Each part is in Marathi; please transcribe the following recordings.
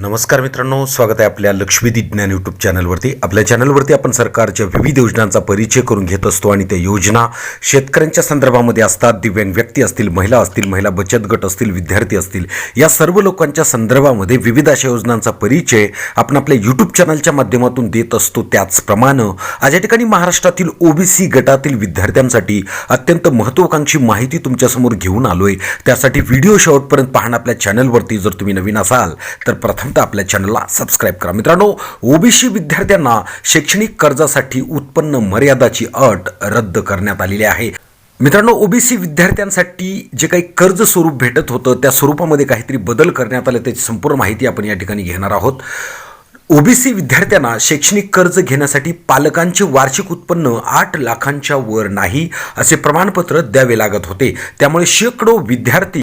नमस्कार मित्रांनो स्वागत आहे आपल्या लक्ष्मीदी ज्ञान यूट्यूब चॅनलवरती. आपल्या चॅनलवरती आपण सरकारच्या विविध योजनांचा परिचय करून घेत असतो आणि त्या योजना शेतकऱ्यांच्या संदर्भामध्ये असतात. दिव्यांग व्यक्ती असतील महिला असतील महिला बचत गट असतील विद्यार्थी असतील या सर्व लोकांच्या संदर्भामध्ये विविध अशा योजनांचा परिचय आपण आपल्या यूट्यूब चॅनलच्या माध्यमातून देत असतो. त्याचप्रमाणे आज या ठिकाणी महाराष्ट्रातील ओबीसी गटातील विद्यार्थ्यांसाठी अत्यंत महत्त्वाकांक्षी माहिती तुमच्यासमोर घेऊन आलो आहे त्यासाठी व्हिडिओ शेवटपर्यंत पाहणं आपल्या चॅनलवरती जर तुम्ही नवीन असाल तर प्रथम तोपर्यंत आपल्या चॅनलला सबस्क्राईब करा. मित्रांनो ओबीसी विद्यार्थ्यांना शैक्षणिक कर्जासाठी उत्पन्न मर्यादाची अट रद्द करण्यात आलेली आहे. मित्रांनो ओबीसी विद्यार्थ्यांसाठी जे काही कर्ज स्वरूप भेटत होतं त्या स्वरूपामध्ये काहीतरी बदल करण्यात आले त्याची संपूर्ण माहिती आपण या ठिकाणी घेणार आहोत. ओबीसी विद्यार्थ्यांना शैक्षणिक कर्ज घेण्यासाठी पालकांचे वार्षिक उत्पन्न आठ लाखांच्या वर नाही असे प्रमाणपत्र द्यावे लागत होते. त्यामुळे शेकडो विद्यार्थी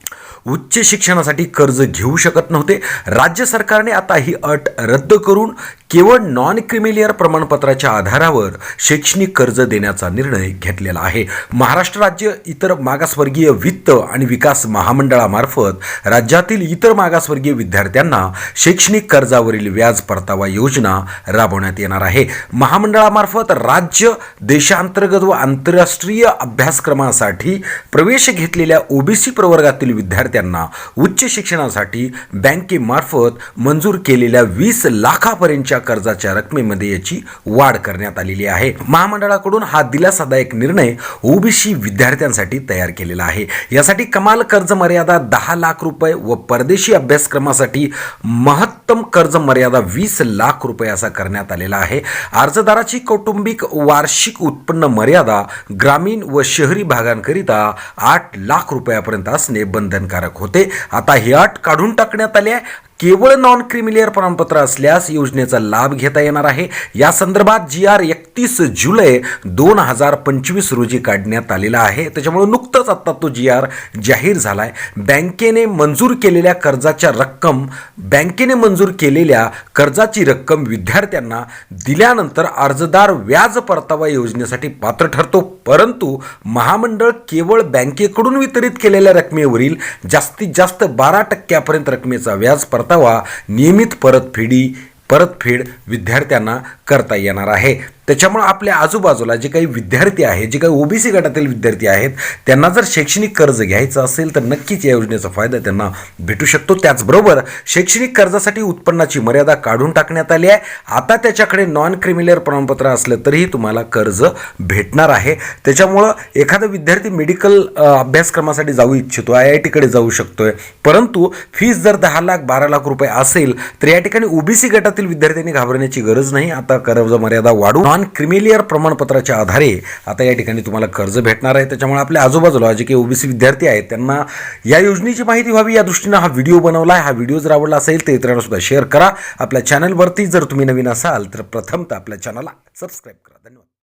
उच्च शिक्षणासाठी कर्ज घेऊ शकत नव्हते. राज्य सरकारने आता ही अट रद्द करून केवळ नॉन क्रिमिलियर प्रमाणपत्राच्या आधारावर शैक्षणिक कर्ज देण्याचा निर्णय घेतलेला आहे. महाराष्ट्र राज्य इतर मागासवर्गीय वित्त आणि विकास महामंडळामार्फत राज्यातील इतर मागासवर्गीय विद्यार्थ्यांना शैक्षणिक कर्जावरील व्याज परतावा योजना राबवण्यात येणार आहे. महामंडळामार्फत राज्य देशांतर्गत व आंतरराष्ट्रीय अभ्यासक्रमासाठी प्रवेश घेतलेल्या ओबीसी प्रवर्गातील विद्यार्थ्यांना उच्च शिक्षणासाठी बँकेमार्फत मंजूर केलेल्या वीस लाखापर्यंतच्या कर्जाच्या रकमेमध्ये याची वाढ करण्यात आलेली आहे. महामंडळाकडून हा दिलासादायक निर्णय ओबीसी विद्यार्थ्यांसाठी तयार केलेला आहे. यासाठी कमाल कर्ज मर्यादा दहा लाख रुपये व परदेशी अभ्यासक्रमासाठी महत्तम कर्ज मर्यादा वीस लाख रुपये असा करण्यात आलेला आहे. अर्जदाराची कौटुंबिक वार्षिक उत्पन्न मर्यादा ग्रामीण व शहरी भागांकरिता आठ लाख रुपयापर्यंत असणे बंधनकारक होते. आता ही अट काढून टाकण्यात आली आहे. केवळ नॉन क्रिमिलियर प्रमाणपत्र असल्यास योजनेचा लाभ घेता येणार आहे. या संदर्भात जी आर एकतीस जुलै दोन हजार पंचवीस रोजी काढण्यात आलेला आहे. त्याच्यामुळे नुकतंच आत्ता तो जी आर जाहीर झाला आहे बँकेने मंजूर केलेल्या कर्जाच्या रक्कम बँकेने मंजूर केलेल्या कर्जाची रक्कम विद्यार्थ्यांना दिल्यानंतर अर्जदार व्याज परतावा योजनेसाठी पात्र ठरतो. परंतु महामंडळ केवळ बँकेकडून वितरित केलेल्या रकमेवरील जास्तीत जास्त बारा टक्क्यापर्यंत रकमेचा व्याज परत परतावा नियमित परतफेडी परतफेड विद्यार्थ्यांना करता येणार आहे. त्याच्यामुळं आपल्या आजूबाजूला जे काही विद्यार्थी आहेत जे काही ओबीसी गटातील विद्यार्थी आहेत त्यांना जर शैक्षणिक कर्ज घ्यायचं असेल तर नक्कीच या योजनेचा फायदा त्यांना भेटू शकतो. त्याचबरोबर शैक्षणिक कर्जासाठी उत्पन्नाची मर्यादा काढून टाकण्यात आली आहे. आता त्याच्याकडे नॉन क्रिमिनल प्रमाणपत्र असलं तरीही तुम्हाला कर्ज भेटणार आहे. त्याच्यामुळं एखादा विद्यार्थी मेडिकल अभ्यासक्रमासाठी जाऊ इच्छितो आय आय टीकडे जाऊ शकतो आहे परंतु फीस जर दहा लाख बारा लाख रुपये असेल तर या ठिकाणी ओबीसी गटातील विद्यार्थ्यांनी घाबरण्याची गरज नाही. आता कर्ज मर्यादा वाढून नॉन क्रिमिलियर प्रमाणपत्राच्या आधारे आता या ठिकाणी तुम्हाला कर्ज भेटणार आहे. त्याच्यामुळे आपल्या आजूबाजूला जे काही ओबीसी विद्यार्थी आहेत त्यांना या योजनेची माहिती व्हावी या दृष्टीनं हा व्हिडिओ बनवला आहे हा व्हिडिओ जर आवडला असेल तर इतरांना सुद्धा शेअर करा. आपल्या चॅनलवरती जर तुम्ही नवीन असाल तर प्रथमतः आपल्या चॅनलला सबस्क्राईब करा. धन्यवाद.